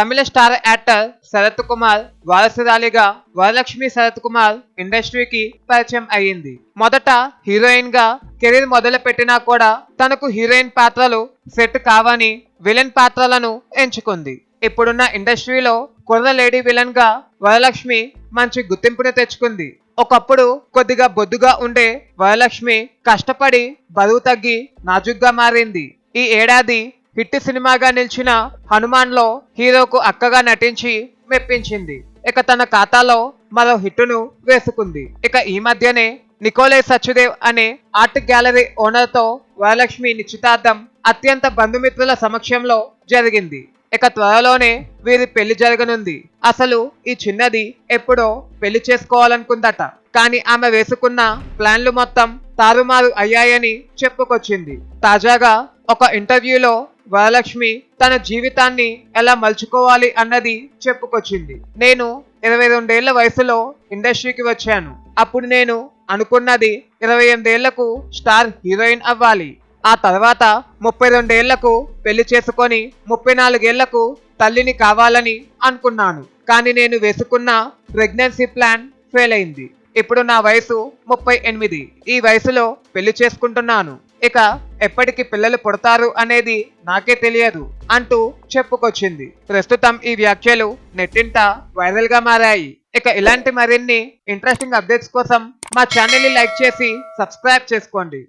తమిళ star actor Sarath Kumar వారసురాలిగా వరలక్ష్మి శరత్ కుమార్ ఇండస్ట్రీకి పరిచయం అయ్యింది. మొదట హీరోయిన్గా కెరీర్ మొదలు పెట్టినా కూడా తనకు హీరోయిన్ పాత్రలు సెట్ కావని విలన్ పాత్రలను ఎంచుకుంది. ఇప్పుడున్న ఇండస్ట్రీలో కుర్ర లేడీ విలన్గా వరలక్ష్మి మంచి గుర్తింపును తెచ్చుకుంది. ఒకప్పుడు కొద్దిగా బొద్దుగా ఉండే వరలక్ష్మి కష్టపడి బరువు తగ్గి నాజుగ్గా మారింది. ఈ ఏడాది హిట్ సినిమాగా నిలిచిన హనుమాన్లో హీరోకు అక్కగా నటించి మెప్పించింది. ఇక తన ఖాతాలో మరో హిట్టును వేసుకుంది. ఇక ఈ మధ్యనే నికోలే సచ్చుదేవ్ అనే ఆర్ట్ గ్యాలరీ ఓనర్తో వరలక్ష్మి నిశ్చితార్థం అత్యంత బంధుమిత్రుల సమక్షంలో జరిగింది. ఇక త్వరలోనే వీరి పెళ్ళి జరగనుంది. అసలు ఈ చిన్నది ఎప్పుడో పెళ్ళి చేసుకోవాలనుకుందట. కానీ ఆమె వేసుకున్న ప్లాన్లు మొత్తం తారుమారు అయ్యాయని చెప్పుకొచ్చింది. తాజాగా ఒక ఇంటర్వ్యూలో వరలక్ష్మి తన జీవితాన్ని ఎలా మలుచుకోవాలి అన్నది చెప్పుకొచ్చింది. నేను ఇరవై రెండేళ్ళ వయసులో ఇండస్ట్రీకి వచ్చాను. అప్పుడు నేను అనుకున్నది ఇరవై ఎనిమిదేళ్ళకు స్టార్ హీరోయిన్ అవ్వాలి. ఆ తర్వాత ముప్పై రెండేళ్ళకు పెళ్ళి చేసుకొని ముప్పై నాలుగేళ్ళకు తల్లిని కావాలని అనుకున్నాను. కానీ నేను వేసుకున్న ప్రెగ్నెన్సీ ప్లాన్ ఫెయిల్ అయింది. ఇప్పుడు నా వయసు ముప్పై ఎనిమిది. ఈ వయసులో పెళ్ళి చేసుకుంటున్నాను. ఇక ఎప్పటికి పిల్లలు పుడతారు అనేది నాకే తెలియదు అంటూ చెప్పుకొచ్చింది. ప్రస్తుతం ఈ వ్యాఖ్యలు నెట్టింట వైరల్గా మారాయి. ఇక ఇలాంటి మరిన్ని ఇంట్రెస్టింగ్ అప్డేట్స్ కోసం మా ఛానల్ని లైక్ చేసి సబ్స్క్రైబ్ చేసుకోండి.